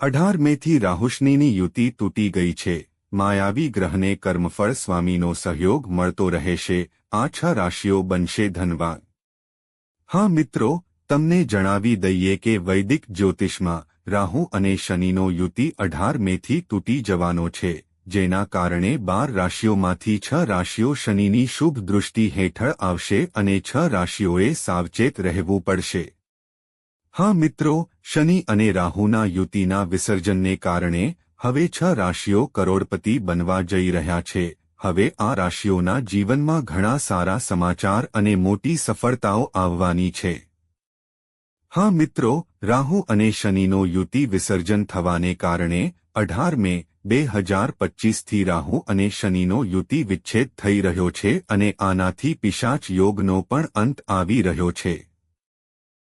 અઢાર મેથી રાહુષ્ણીની યુતિ તૂટી ગઈ છે. માયાવી ગ્રહને કર્મફળ સ્વામીનો સહયોગ મળતો રહેશે. આ છ રાશિઓ બનશે ધનવાન. હા મિત્રો, તમને જણાવી દઈએ કે વૈદિક જ્યોતિષમાં રાહુ અને શનિનો યુતિ અઢાર મેથી તૂટી જવાનો છે, જેના કારણે બાર રાશિઓમાંથી છ રાશિઓ શનિની શુભ દૃષ્ટિ હેઠળ આવશે અને છ રાશિઓએ સાવચેત રહેવું પડશે. હા મિત્રો, શનિ અને રાહુના યુતિના વિસર્જનને કારણે હવે છ રાશિઓ કરોડપતિ બનવા જઈ રહ્યા છે. હવે આ રાશિઓના જીવનમાં ઘણા સારા સમાચાર અને મોટી સફળતાઓ આવવાની છે. હા મિત્રો, રાહુ અને શનિનો યુતિ વિસર્જન થવાને કારણે અઢાર મે બે હજાર પચ્ચીસથી રાહુ અને શનિનો યુતિ વિચ્છેદ થઈ રહ્યો છે અને આનાથી પિશાચ યોગનો પણ અંત આવી રહ્યો છે.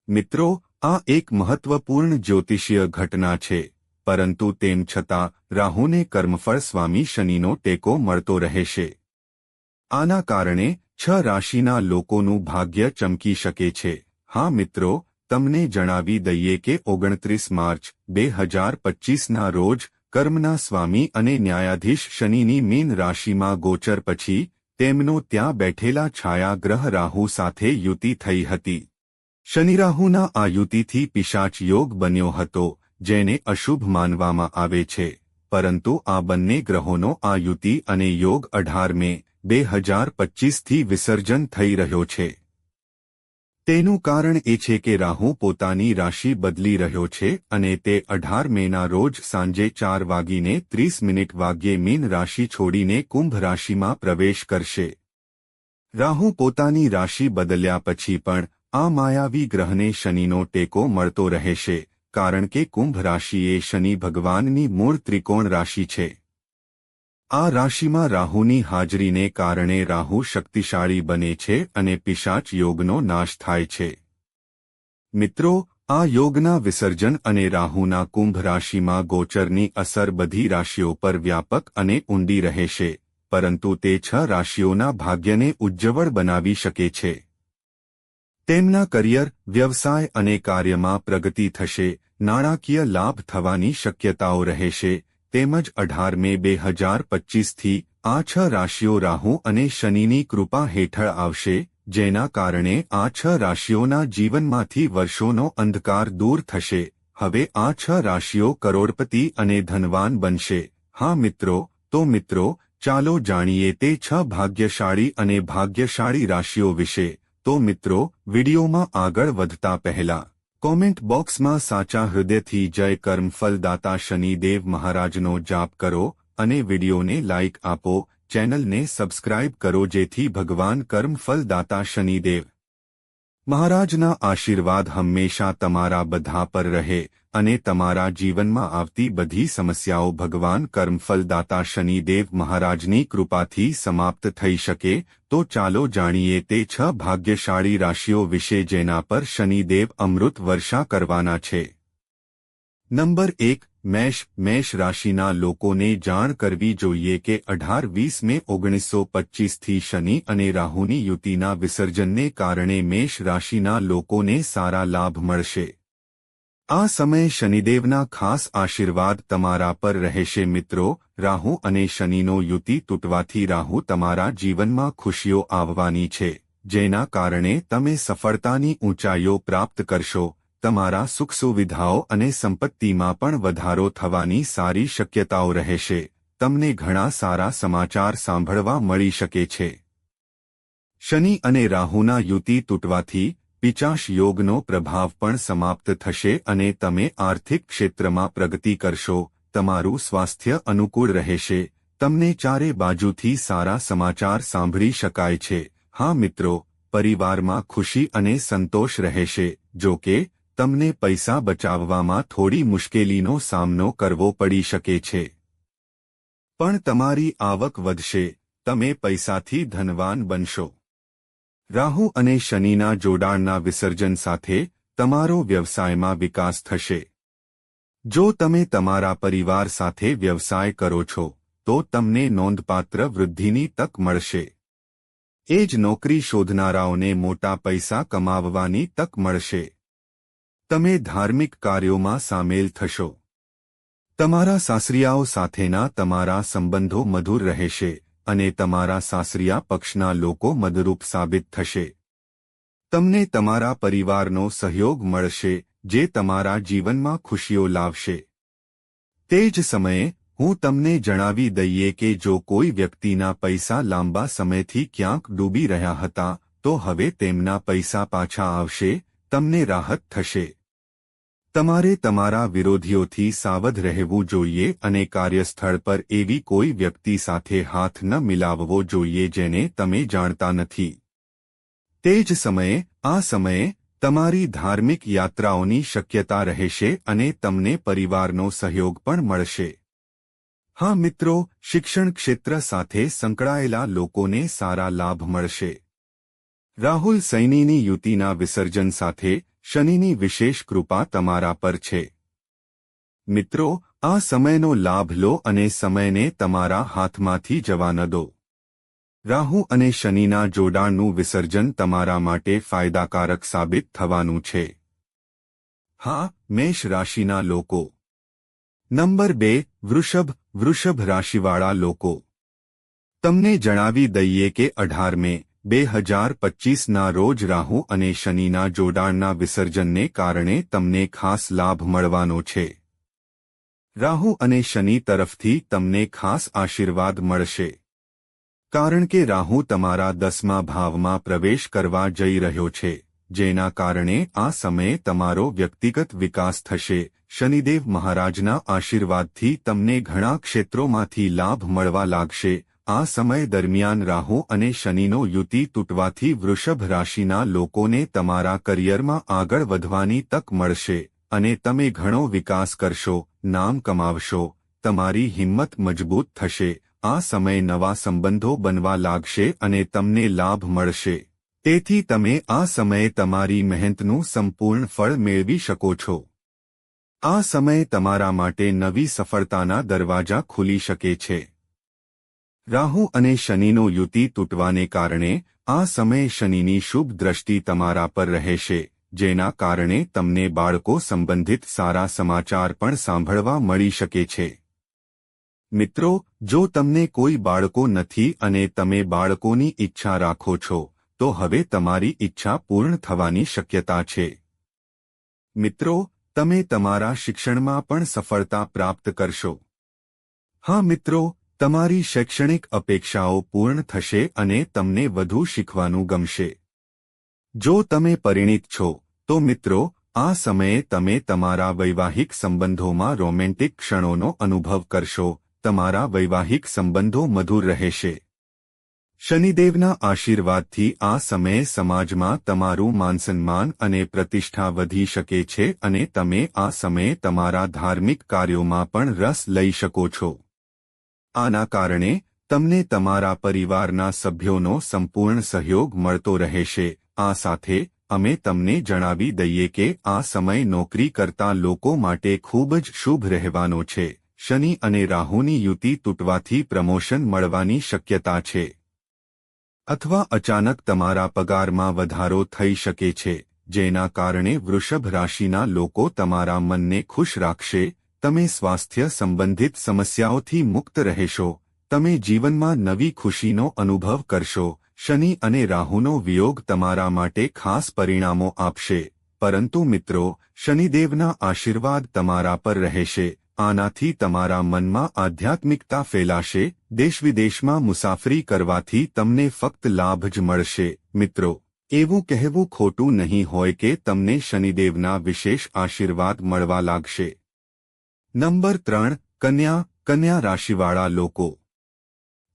મિત્રો આ એક મહત્વપૂર્ણ જ્યોતિષીય ઘટના છે, પરંતુ તેમ છતાં રાહુને કર્મફળ સ્વામી શનિનો ટેકો મળતો રહેશે. આના કારણે છ રાશિના લોકોનું ભાગ્ય ચમકી શકે છે. હા મિત્રો, તમને જણાવી દઈએ કે ઓગણત્રીસ માર્ચ બે હજાર પચ્ચીસના રોજ કર્મના સ્વામી અને ન્યાયાધીશ શનિની મીન રાશિમાં ગોચર પછી તેમનો ત્યાં બેઠેલા છાયાગ્રહ રાહુ સાથે યુતિ થઈ હતી. શનિરાહુના આ યુતિથી પિશાચ યોગ બન્યો હતો, જેને અશુભ માનવામાં આવે છે. પરંતુ આ બંને ગ્રહોનો આ યુતિ અને યોગ અઢાર મે, બે હજાર પચ્ચીસથી વિસર્જન થઈ રહ્યો છે. તેનું કારણ એ છે કે રાહુ પોતાની રાશિ બદલી રહ્યો છે અને તે અઢાર મેના રોજ સાંજે ચાર વાગીને ત્રીસ મિનિટ વાગ્યે મીન રાશિ છોડીને કુંભ રાશિમાં પ્રવેશ કરશે. રાહુ પોતાની રાશિ બદલ્યા પછી પણ આ માયાવી ગ્રહને શનિનો ટેકો મળતો રહેશે, કારણ કે કુંભ રાશિ એ શનિ ભગવાનની મૂળ ત્રિકોણ રાશિ છે. આ રાશિમાં રાહુની હાજરીને કારણે રાહુ શક્તિશાળી બને છે અને પિશાચ યોગનો નાશ થાય છે. મિત્રો, આ યોગના વિસર્જન અને રાહુના કુંભ રાશિમાં ગોચરની અસર બધી રાશિઓ પર વ્યાપક અને ઊંડી રહેશે, પરંતુ તે છ રાશિઓના ભાગ્યને ઉજ્જવળ બનાવી શકે છે. તેમના કરિયર, વ્યવસાય અને કાર્યમાં પ્રગતિ થશે, નાણાકીય લાભ થવાની શક્યતાઓ રહેશે, તેમજ અઢાર મે બે હજાર પચ્ચીસથી આ છ રાશિઓ રાહુ અને શનિની કૃપા હેઠળ આવશે, જેના કારણે આ છ રાશિઓના જીવનમાંથી વર્ષોનો અંધકાર દૂર થશે, હવે આ છ રાશિઓ કરોડપતિ અને ધનવાન બનશે, હા મિત્રો, તો મિત્રો, ચાલો જાણીએ તે છ ભાગ્યશાળી અને ભાગ્યશાળી રાશિઓ વિશે તો મિત્રો, વિડીયોમાં આગળ વધતા પહેલા કોમેન્ટ બોક્સમાં સાચા હૃદયથી જય કર્મ ફલદાતા શનિદેવ મહારાજનો જાપ કરો અને વિડીયોને લાઇક આપો, ચેનલને સબસ્ક્રાઇબ કરો જેથી ભગવાન કર્મ ફલદાતા શનિદેવ મહારાજના આશીર્વાદ હંમેશા તમારા બધા પર રહે. અને તમારા જીવનમાં આવતી બધી સમસ્યાઓ ભગવાન કર્મફલદાતા શનિદેવ મહારાજની કૃપાથી સમાપ્ત થઈ શકે, તો ચાલો જાણીએ તે છ ભાગ્યશાળી રાશિઓ વિશે જેના પર શનિદેવ અમૃત વર્ષા કરવાના છે. નંબર એક, મેષ મેષ રાશિના લોકોને જાણ કરવી જોઈએ કે અઢાર વીસ મે ઓગણીસો પચ્ચીસથી શનિ અને રાહુની યુતિના વિસર્જનને કારણે મેષ રાશિના લોકોને સારા લાભ મળશે. આ સમયે શનિદેવના ખાસ આશીર્વાદ તમારા પર રહેશે મિત્રો. રાહુ અને શનિનો યુતિ તૂટવાથી રાહુ તમારા જીવનમાં ખુશીઓ આવવાની છે, જેના કારણે તમે સફળતાની ઊંચાઈઓ પ્રાપ્ત કરશો. તમારા સુખ સુવિધાઓ અને સંપત્તિમાં પણ વધારો થવાની સારી શક્યતાઓ રહેશે. તમને ઘણા સારા સમાચાર સાંભળવા મળી શકે છે. શનિ અને રાહુના યુતિ તૂટવાથી પિચાશ યોગનો પ્રભાવ પણ સમાપ્ત થશે અને તમે આર્થિક ક્ષેત્રમાં પ્રગતિ કરશો, તમારું સ્વાસ્થ્ય અનુકૂળ રહેશે. તમને ચારે બાજુથી સારા સમાચાર સાંભળી શકાય છે. હા મિત્રો, પરિવારમાં ખુશી અને સંતોષ રહેશે. જો કે, તમને પૈસા બચાવવામાં થોડી મુશ્કેલીનો સામનો કરવો પડી શકે છે. પણ તમારી આવક વધશે. તમે પૈસાથી ધનવાન બનશો. રાહુ અને શનિના જોડાણના વિસર્જન સાથે તમારો વ્યવસાયમાં વિકાસ થશે. જો તમે તમારા પરિવાર સાથે વ્યવસાય કરો છો, તો તમને નોંધપાત્ર વૃદ્ધિની તક મળશે. એ જ નોકરી શોધનારાઓને મોટા પૈસા કમાવવાની તક મળશે. તમે ધાર્મિક કાર્યોમાં સામેલ થશો. તમારા સાસરિયાઓ સાથેના તમારા સંબંધો મધુર રહેશે. અને તમારા સાસરિયા પક્ષના લોકો મદરૂપ સાબિત થશે. તમને તમારા પરિવારનો સહયોગ મળશે, જે તમારા જીવનમાં ખુશીઓ લાવશે. તે જ સમયે, હું તમને જણાવી દઈએ કે જો કોઈ વ્યક્તિના પૈસા લાંબા સમયથી ક્યાંક ડૂબી રહ્યા હતા, તો હવે તેમના પૈસા પાછા આવશે, તમને રાહત થશે. તમારે તમારા વિરોધીઓથી સાવધ રહેવું જોઈએ અને કાર્યસ્થળ પર એવી કોઈ વ્યક્તિ સાથે હાથ ન મિલાવવો જોઈએ જેને તમે જાણતા નથી. તે જ સમયે, આ સમયે, તમારી ધાર્મિક યાત્રાઓની શક્યતા રહેશે અને તમને પરિવારનો સહયોગ પણ મળશે. હા મિત્રો, શિક્ષણ ક્ષેત્ર સાથે સંકળાયેલા લોકોને સારા લાભ મળશે. રાહુલ સૈનીની યુતિના વિસર્જન સાથે શનિની વિશેષ કૃપા તમારા પર છે. મિત્રો, આ સમયનો લાભ લો અને સમયને તમારા હાથમાંથી જવા ન દો. રાહુ અને શનિના જોડાણનું વિસર્જન તમારા માટે ફાયદાકારક સાબિત થવાનું છે. હા, મેષ રાશિના લોકો. નંબર બે, વૃષભ વૃષભ રાશિવાળા લોકો. તમને જણાવી દઈએ કે અઢાર મે બે હજાર પચ્ચીસના રોજ રાહુ અને શનિના જોડાણના વિસર્જનને કારણે તમને ખાસ લાભ મળવાનો છે. રાહુ અને શનિ તરફથી તમને ખાસ આશીર્વાદ મળશે. કારણ કે રાહુ તમારા દસમા ભાવમાં પ્રવેશ કરવા જઈ રહ્યો છે, જેના કારણે આ સમયે તમારો વ્યક્તિગત વિકાસ થશે. શનિદેવ મહારાજના આશીર્વાદથી તમને ઘણા ક્ષેત્રોમાંથી લાભ મળવા લાગશે આ સમય દરમિયાન રાહુ અને શનિનો યુતિ તૂટવાથી વૃષભ રાશિના લોકોને તમારા કરિયરમાં આગળ વધવાની તક મળશે અને તમે ઘણો વિકાસ કરશો, નામ કમાવશો, તમારી હિંમત મજબૂત થશે, આ સમય નવા સંબંધો બનવા લાગશે અને તમને લાભ મળશે. તેથી તમે આ સમયે તમારી મહેનતનું સંપૂર્ણ ફળ મેળવી શકો છો. આ સમય તમારા માટે નવી સફળતાના દરવાજા ખુલી શકે છે. રાહુ અને શનિનો યુતિ તૂટવાને કારણે આ સમયે શનિની શુભ દ્રષ્ટિ તમારા પર રહેશે, જેના કારણે તમને બાળકો સંબંધિત સારા સમાચાર પણ સાંભળવા મળી શકે છે. મિત્રો, જો તમને કોઈ બાળકો નથી અને તમે બાળકોની ઈચ્છા રાખો છો, તો હવે તમારી ઈચ્છા પૂર્ણ થવાની શક્યતા છે. મિત્રો, તમે તમારા શિક્ષણમાં પણ સફળતા પ્રાપ્ત કરશો. હા મિત્રો તમારી શૈક્ષણિક અપેક્ષાઓ પૂર્ણ થશે અને તમને વધુ શીખવાનું ગમશે. જો તમે પરિણિત છો, તો મિત્રો, આ સમયે તમે તમારા વૈવાહિક સંબંધોમાં રોમેન્ટિક ક્ષણોનો અનુભવ કરશો, તમારા વૈવાહિક સંબંધો મધુર રહેશે. શનિદેવના આશીર્વાદથી આ સમયે સમાજમાં તમારું માનસન્માન અને પ્રતિષ્ઠા વધી શકે છે અને તમે આ સમયે તમારા ધાર્મિક કાર્યોમાં પણ રસ લઈ શકો છો. આના કારણે તમને તમારા પરિવારના સભ્યોનો સંપૂર્ણ સહયોગ મળતો રહેશે. આ સાથે અમે તમને જણાવી દઈએ કે આ સમય નોકરી કરતા લોકો માટે ખૂબ જ શુભ રહેવાનો છે. શનિ અને રાહુની યુતિ તૂટવાથી પ્રમોશન મળવાની શક્યતા છે. અથવા અચાનક તમારા પગારમાં વધારો થઈ શકે છે, જેના કારણે વૃષભ રાશિના લોકો તમારા મનને ખુશ રાખશે તમે સ્વાસ્થ્ય સંબંધિત સમસ્યાઓથી મુક્ત રહેશો, તમે જીવનમાં નવી ખુશીનો અનુભવ કરશો, શનિ અને રાહુનો વિયોગ તમારા માટે ખાસ પરિણામો આપશે, પરંતુ મિત્રો, શનિદેવના આશીર્વાદ તમારા પર રહેશે, આનાથી તમારા મનમાં આધ્યાત્મિકતા ફેલાશે, દેશવિદેશમાં મુસાફરી કરવાથી તમને ફક્ત લાભ જ મળશે, મિત્રો. એવું કહેવું ખોટું નહીં હોય કે તમને શનિદેવના વિશેષ આશીર્વાદ મળવા લાગશે. નંબર ત્રણ, કન્યા કન્યા રાશિવાળા લોકો.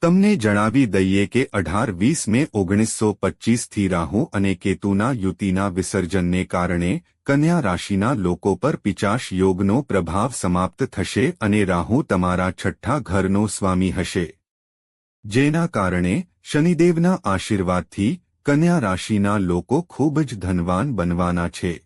તમને જણાવી દઈએ કે અઢાર વીસ મે ઓગણીસો પચ્ચીસથી રાહુ અને કેતુના યુતિના વિસર્જનને કારણે કન્યા રાશિના લોકો પર પિચાશ યોગનો પ્રભાવ સમાપ્ત થશે અને રાહુ તમારા છઠ્ઠા ઘરનો સ્વામી હશે. જેના કારણે શનિદેવના આશીર્વાદથી કન્યા રાશિના લોકો ખૂબ જ ધનવાન બનવાના છે.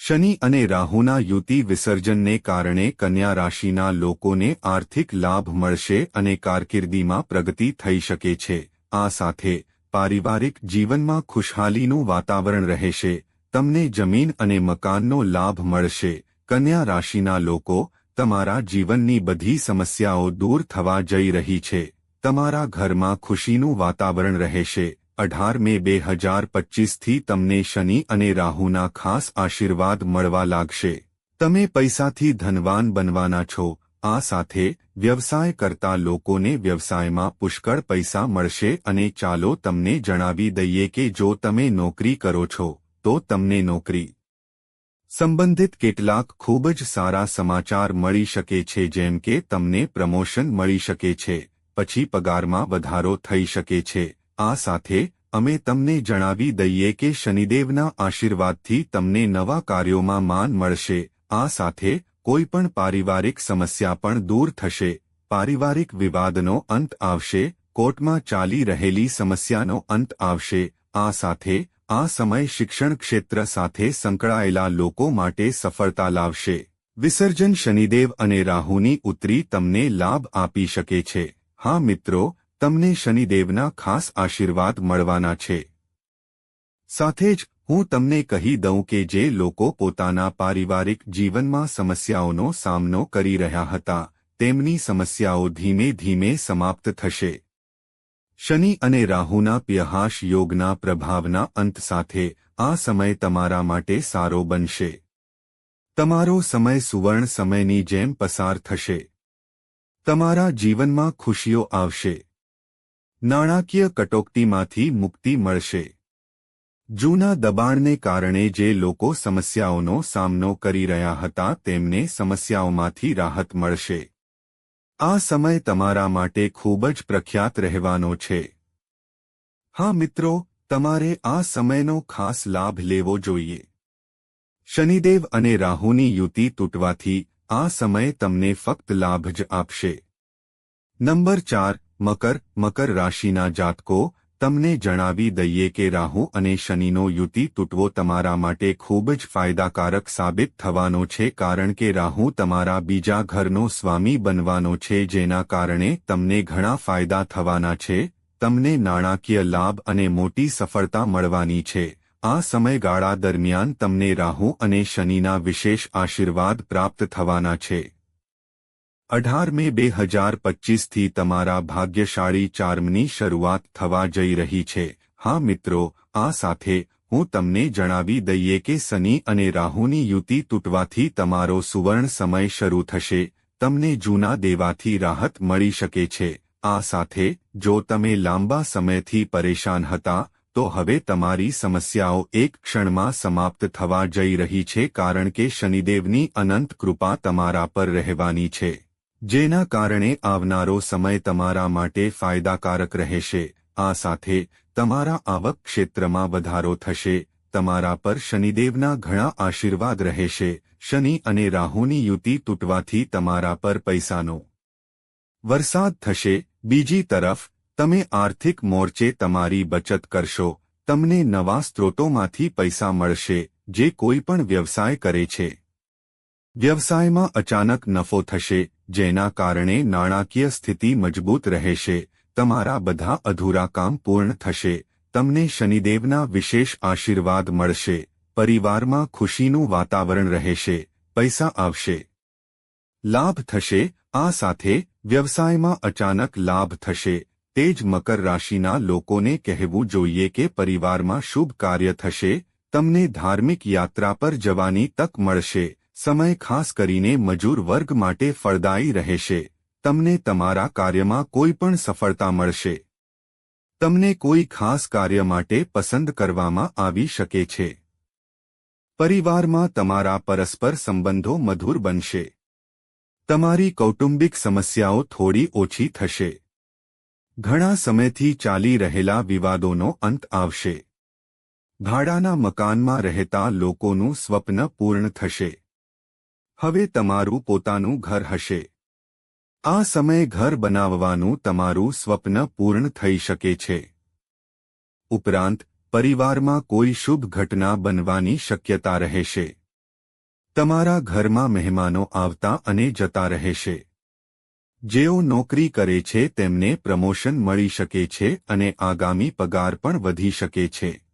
શનિ અને રાહુના યુતિ વિસર્જનને કારણે કન્યા રાશિના લોકોને આર્થિક લાભ મળશે અને કારકિર્દીમાં પ્રગતિ થઈ શકે છે. આ સાથે પારિવારિક જીવનમાં ખુશહાલીનું વાતાવરણ રહેશે. તમને જમીન અને મકાનનો લાભ મળશે. કન્યા રાશિના લોકો તમારા જીવનની બધી સમસ્યાઓ દૂર થવા જઈ રહી છે. તમારા ઘરમાં ખુશીનું વાતાવરણ રહેશે. અઢાર મે બે હજાર પચીસથી તમને શનિ અને રાહુના ખાસ આશીર્વાદ મળવા લાગશે. તમે પૈસાથી ધનવાન બનવાના છો, આ સાથે વ્યવસાય કરતા લોકોને વ્યવસાયમાં પુષ્કળ પૈસા મળશે અને ચાલો તમને જણાવી દઈએ કે જો તમે નોકરી કરો છો, તો તમને નોકરી સંબંધિત કેટલાક ખૂબ જ સારા સમાચાર મળી શકે છે જેમ કે તમને પ્રમોશન મળી શકે છે, પછી પગારમાં વધારો થઈ શકે છે. આ સાથે અમે તમને જણાવી દઈએ કે શનિદેવના આશીર્વાદથી તમને નવા કાર્યોમાં માન મળશે. આ સાથે કોઈપણ પારિવારિક સમસ્યા પણ દૂર થશે. પારિવારિક વિવાદનો અંત આવશે. કોર્ટમાં ચાલી રહેલી સમસ્યાનો અંત આવશે. આ સાથે આ સમય શિક્ષણ ક્ષેત્ર સાથે સંકળાયેલા લોકો માટે સફળતા લાવશે. વિસર્જન શનિદેવ અને રાહુની ઉતરી તમને લાભ આપી શકે છે. હા મિત્રો તમને શનિદેવના ખાસ આશીર્વાદ મળવાના છે. સાથે જ, હું તમને કહી દઉં કે જે લોકો પોતાના પારિવારિક જીવનમાં સમસ્યાઓનો સામનો કરી રહ્યા હતા, તેમની સમસ્યાઓ ધીમે ધીમે સમાપ્ત થશે. શનિ અને રાહુના પ્યહાશ યોગના પ્રભાવના અંત સાથે, આ સમય તમારા માટે સારો બનશે. તમારો સમય સુવર્ણ સમયની જેમ પસાર થશે. તમારા જીવનમાં ખુશીઓ આવશે. નાણાકીય કટોકટીમાંથી મુક્તિ મળશે. જૂના દબાણને કારણે જે લોકો સમસ્યાઓનો સામનો કરી રહ્યા હતા તેમને સમસ્યાઓમાંથી રાહત મળશે. આ સમય તમારા માટે ખૂબ જ પ્રખ્યાત રહેવાનો છે. હા મિત્રો, તમારે આ સમયનો ખાસ લાભ લેવો જોઈએ. શનિદેવ અને રાહુની યુતિ તૂટવાથી આ સમય તમને ફક્ત લાભ જ આપશે. નંબર ચાર મકર મકર રાશિના જાતકો, તમને જણાવી દઈએ કે રાહુ અને શનિનો યુતિ તૂટવો તમારા માટે ખૂબ જ ફાયદાકારક સાબિત થવાનો છે કારણ કે રાહુ તમારા બીજા ઘરનો સ્વામી બનવાનો છે જેના કારણે તમને ઘણા ફાયદા થવાના છે, તમને નાણાકીય લાભ અને મોટી સફળતા મળવાની છે. આ સમયગાળા દરમિયાન તમને રાહુ અને શનિના વિશેષ આશીર્વાદ પ્રાપ્ત થવાના છે. અઢાર મે બે હજાર પચીસથી તમારા ભાગ્યશાળી ચાર્મની શરૂઆત થવા જઈ રહી છે. હા મિત્રો, આ સાથે હું તમને જણાવી દઈએ કે શનિ અને રાહુની યુતિ તૂટવાથી તમારો સુવર્ણ સમય શરૂ થશે. તમને જૂના દેવાથી રાહત મળી શકે છે. આ સાથે, જો તમે લાંબા સમયથી પરેશાન હતા, તો હવે તમારી સમસ્યાઓ એક ક્ષણમાં સમાપ્ત થવા જઈ રહી છે કારણ કે શનિદેવની અનંત કૃપા તમારા પર રહેવાની છે. જેના કારણે આવનારો સમય તમારા માટે ફાયદાકારક રહેશે. આ સાથે, તમારા આવક ક્ષેત્રમાં વધારો થશે, તમારા પર શનિદેવના ઘણા આશીર્વાદ રહેશે, શનિ અને રાહુની યુતિ તૂટવાથી તમારા પર પૈસાનો વરસાદ થશે. બીજી તરફ, તમે આર્થિક મોરચે તમારી બચત કરશો, તમને નવા સ્ત્રોતોમાંથી પૈસા મળશે, જે કોઈ પણ વ્યવસાય કરે છે. વ્યવસાયમાં અચાનક નફો થશે જેના કારણે નાણાકીય સ્થિતિ મજબૂત રહેશે, તમારા બધા અધૂરા કામ પૂર્ણ થશે, તમને શનિદેવના વિશેષ આશીર્વાદ મળશે, પરિવારમાં ખુશીનું વાતાવરણ રહેશે, પૈસા આવશે. લાભ થશે, આ સાથે વ્યવસાયમાં અચાનક લાભ થશે, તે જ મકર રાશિના લોકોને કહેવું જોઈએ કે પરિવારમાં શુભ કાર્ય થશે, તમને ધાર્મિક યાત્રા પર જવાની તક મળશે સમય ખાસ કરીને મજૂર વર્ગ માટે ફળદાયી રહેશે. તમને તમારા કાર્યમાં કોઈ પણ સફળતા મળશે. તમને કોઈ ખાસ કાર્ય માટે પસંદ કરવામાં આવી શકે છે. પરિવારમાં તમારા પરસ્પર સંબંધો મધુર બનશે. તમારી કૌટુંબિક સમસ્યાઓ થોડી ઓછી થશે. ઘણા સમયથી ચાલી રહેલા વિવાદોનો અંત આવશે. ભાડાના મકાનમાં રહેતા લોકોનું સ્વપ્ન પૂર્ણ થશે. હવે તમારું પોતાનું ઘર હશે. આ સમયે ઘર બનાવવાનું તમારું સ્વપ્ન પૂર્ણ થઈ શકે છે. ઉપરાંત, પરિવારમાં કોઈ શુભ ઘટના બનવાની શક્યતા રહેશે. તમારા ઘરમાં મહેમાનો આવતા અને જતા રહેશે. જેઓ નોકરી કરે છે તેમને પ્રમોશન મળી શકે છે અને આગામી પગાર પણ વધી શકે છે.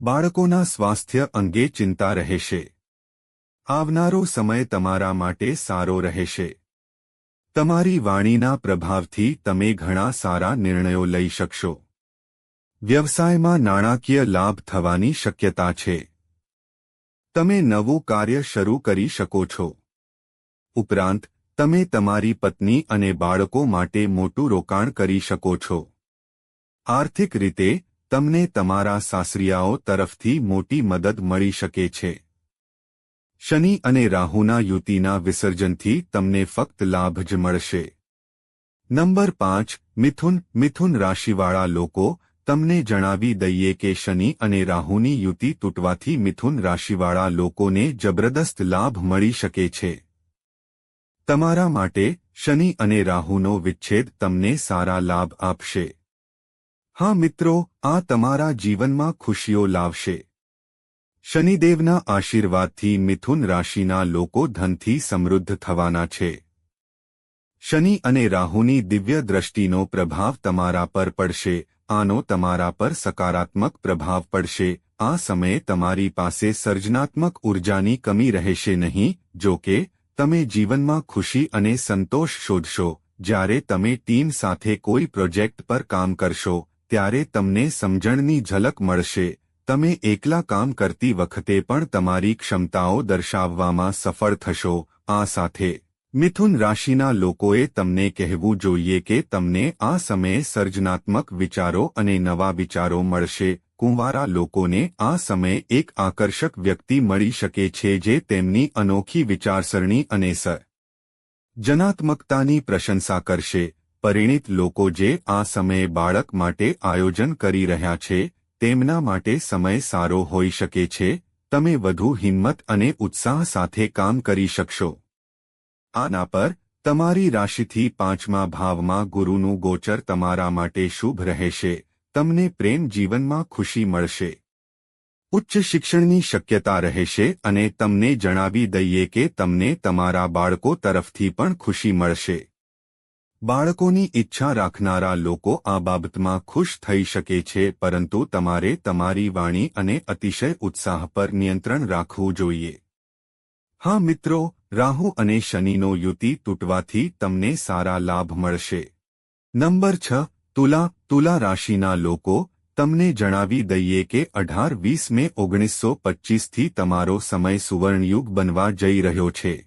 બાળકોના સ્વાસ્થ્ય અંગે ચિંતા રહેશે. આવનારો સમય તમારા માટે સારો રહેશે. તમારી વાણીના પ્રભાવથી તમે ઘણા સારા નિર્ણયો લઈ શકશો. વ્યવસાયમાં નાણાકીય લાભ થવાની શક્યતા છે. તમે નવું કાર્ય શરૂ કરી શકો છો. ઉપરાંત, તમે તમારી પત્ની અને બાળકો માટે મોટું રોકાણ કરી શકો છો. આર્થિક રીતે, તમને તમારા સાસરિયાઓ તરફથી મોટી મદદ મળી શકે છે. શનિ અને રાહુના યુતિના વિસર્જનથી તમને ફક્ત લાભ જ મળશે. નંબર પાંચ, મિથુન મિથુન રાશિવાળા લોકો, તમને જણાવી દઈએ કે શનિ અને રાહુની યુતિ તૂટવાથી મિથુન રાશિવાળા લોકોને જબરદસ્ત લાભ મળી શકે છે. તમારા માટે શનિ અને રાહુનો વિચ્છેદ તમને સારા લાભ આપશે. હા મિત્રો, આ તમારા જીવનમાં ખુશીઓ લાવશે. શનિદેવના આશીર્વાદથી મિથુન રાશિના લોકો ધનથી સમૃદ્ધ થવાના છે. શનિ અને રાહુની દિવ્ય દ્રષ્ટિનો પ્રભાવ તમારા પર પડશે, આનો તમારા પર સકારાત્મક પ્રભાવ પડશે, આ સમયે તમારી પાસે સર્જનાત્મક ઉર્જાની કમી રહેશે નહીં, જો કે, તમે જીવનમાં ખુશી અને સંતોષ શોધશો, જ્યારે તમે ટીમ સાથે કોઈ પ્રોજેક્ટ પર કામ કરશો, ત્યારે તમને સમજણની ઝલક મળશે તમે એકલા કામ કરતી વખતે પણ તમારી ક્ષમતાઓ દર્શાવવામાં સફળ થશો. આ સાથે, મિથુન રાશિના લોકોએ તમને કહેવું જોઈએ કે તમને આ સમયે સર્જનાત્મક વિચારો અને નવા વિચારો મળશે. કુંવારા લોકોને આ સમયે એક આકર્ષક વ્યક્તિ મળી શકે છે જે તેમની અનોખી વિચારસરણી અને સ જનાત્મકતાની પ્રશંસા કરશે. પરિણિત લોકો જે આ સમયે બાળક માટે આયોજન કરી રહ્યા છે તેમના માટે સમય સારો હોઈ શકે છે, તમે વધુ હિંમત અને ઉત્સાહ સાથે કામ કરી શકશો. આના પર, તમારી રાશિથી પાંચમા ભાવમાં ગુરુનું ગોચર તમારા માટે શુભ રહેશે, તમને પ્રેમ જીવનમાં ખુશી મળશે. ઉચ્ચ શિક્ષણની શક્યતા રહેશે અને તમને જણાવી દઈએ કે તમને તમારા બાળકો તરફથી પણ ખુશી મળશે. બાળકોની ઈચ્છા રાખનારા લોકો આ બાબતમાં ખુશ થઈ શકે છે, પરંતુ તમારે તમારી વાણી અને અતિશય ઉત્સાહ પર નિયંત્રણ રાખવું જોઈએ. હા મિત્રો, રાહુ અને શનિનો યુતિ તૂટવાથી તમને સારા લાભ મળશે. નંબર છ, તુલા તુલા રાશિના લોકો, તમને જણાવી દઈએ કે અઢાર વીસ મે ઓગણીસો પચ્ચીસથી તમારો સમય સુવર્ણયુગ બનવા જઈ રહ્યો છે.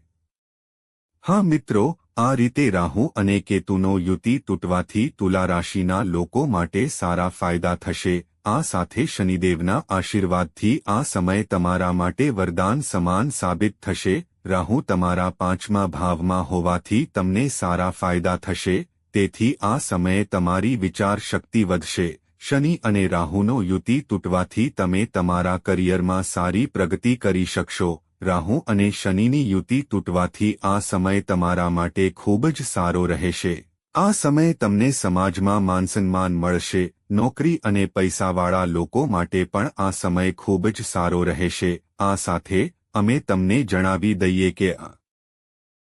હા મિત્રો આ રીતે રાહુ અને કેતુનો યુતિ તૂટવાથી તુલા રાશિના લોકો માટે સારા ફાયદા થશે. આ સાથે શનિદેવના આશીર્વાદથી આ સમય તમારા માટે વરદાન સમાન સાબિત થશે. રાહુ તમારા પાંચમા ભાવમાં હોવાથી તમને સારા ફાયદા થશે. તેથી આ સમયે તમારી વિચાર શક્તિ વધશે. શનિ અને રાહુનો યુતિ તૂટવાથી તમે તમારા કરિયરમાં સારી પ્રગતિ કરી શકશો. રાહુ અને શનિની યુતિ તૂટવાથી આ સમય તમારા માટે ખૂબ જ સારો રહેશે. આ સમય તમને સમાજમાં માનસન્માન મળશે, નોકરી અને પૈસાવાળા લોકો માટે પણ આ સમય ખૂબ જ સારો રહેશે. આ સાથે, અમે તમને જણાવી દઈએ કે આ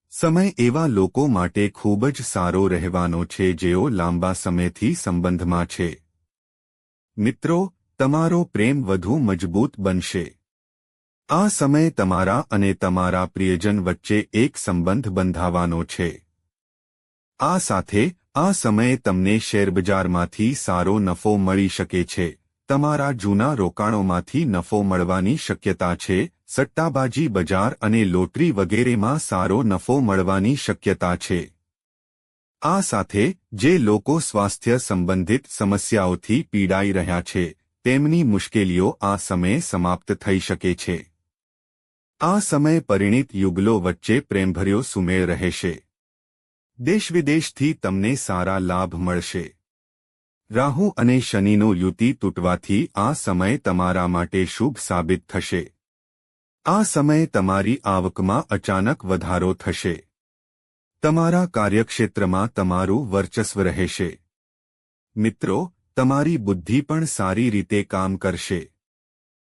સમય એવા લોકો માટે ખૂબ જ સારો રહેવાનો છે જેઓ લાંબા સમયથી સંબંધમાં છે. મિત્રો, તમારો પ્રેમ વધુ મજબૂત બનશે. આ સમય તમારા અને તમારા પ્રિયજન વચ્ચે એક સંબંધ બંધાવાનો છે. આ સાથે, આ સમયે તમને શેરબજારમાંથી સારો નફો મળી શકે છે. તમારા જૂના રોકાણોમાંથી નફો મળવાની શક્યતા છે. સટ્ટાબાજી બજાર અને લોટરી વગેરેમાં સારો નફો મળવાની શક્યતા છે. આ સાથે, જે લોકો સ્વાસ્થ્ય સંબંધિત સમસ્યાઓથી પીડાઈ રહ્યા છે, તેમની મુશ્કેલીઓ આ સમયે સમાપ્ત થઈ શકે છે. આ સમય પરિણિત યુગલો વચ્ચે પ્રેમભર્યો સુમેળ રહેશે. દેશવિદેશથી તમને સારા લાભ મળશે. રાહુ અને શનિનો યુતિ તૂટવાથી આ સમય તમારા માટે શુભ સાબિત થશે. આ સમયે તમારી આવકમાં અચાનક વધારો થશે. તમારા કાર્યક્ષેત્રમાં તમારું વર્ચસ્વ રહેશે. મિત્રો, તમારી બુદ્ધિ પણ સારી રીતે કામ કરશે.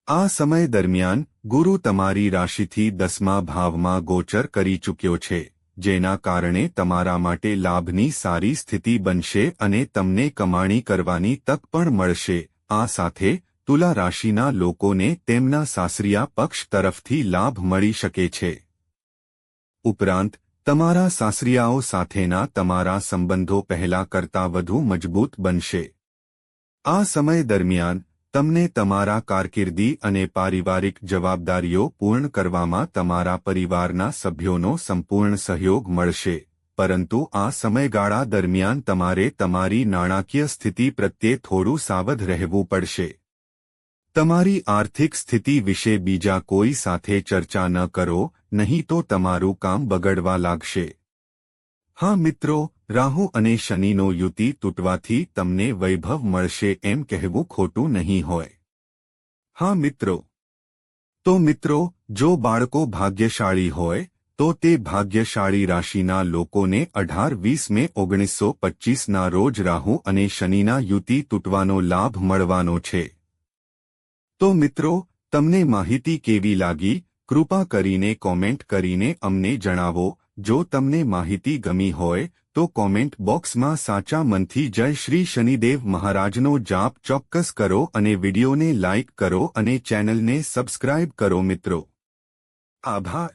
આ સમય દરમિયાન ગુરુ તમારી રાશિથી દસમા ભાવમાં ગોચર કરી ચૂક્યો છે, જેના કારણે તમારા માટે લાભની સારી સ્થિતિ બનશે અને તમને કમાણી કરવાની તક પણ મળશે. આ સાથે, તુલા રાશિના લોકોને તેમના સાસરિયા પક્ષ તરફથી લાભ મળી શકે છે. ઉપરાંત, તમારા સાસરિયાઓ સાથેના તમારા સંબંધો પહેલા કરતાં વધુ મજબૂત બનશે. આ સમય દરમિયાન તમને તમારા કારકિર્દી અને પારિવારિક જવાબદારીઓ પૂર્ણ કરવામાં તમારા પરિવારના સભ્યોનો સંપૂર્ણ સહયોગ મળશે. પરંતુ આ સમયગાળા દરમિયાન તમારે તમારી નાણાકીય સ્થિતિ પ્રત્યે થોડું સાવધ રહેવું પડશે. તમારી આર્થિક સ્થિતિ વિશે બીજા કોઈ સાથે ચર્ચા ન કરો, નહીં તો તમારું કામ બગડવા લાગશે. હા મિત્રો રાહુ અને શનિનો યુતિ તૂટવાથી તમને વૈભવ મળશે એમ કહેવું ખોટું નહીં હોય. હા મિત્રો. તો મિત્રો, જો બાળકો ભાગ્યશાળી હોય, તો તે ભાગ્યશાળી રાશિના લોકોને અઢાર વીસ મે ઓગણીસો પચ્ચીસના રોજ રાહુ અને શનિના યુતિ તૂટવાનો લાભ મળવાનો છે. તો મિત્રો, તમને માહિતી કેવી લાગી? કૃપા કરીને કોમેન્ટ કરીને અમને જણાવો. જો તમને માહિતી ગમી હોય, તો કોમેન્ટ બોક્સમાં સાચા મનથી જય શ્રી શનિદેવ મહારાજનો જાપ ચોક્કસ કરો અને વિડીયોને લાઇક કરો અને ચેનલને સબસ્ક્રાઇબ કરો મિત્રો. આભાર.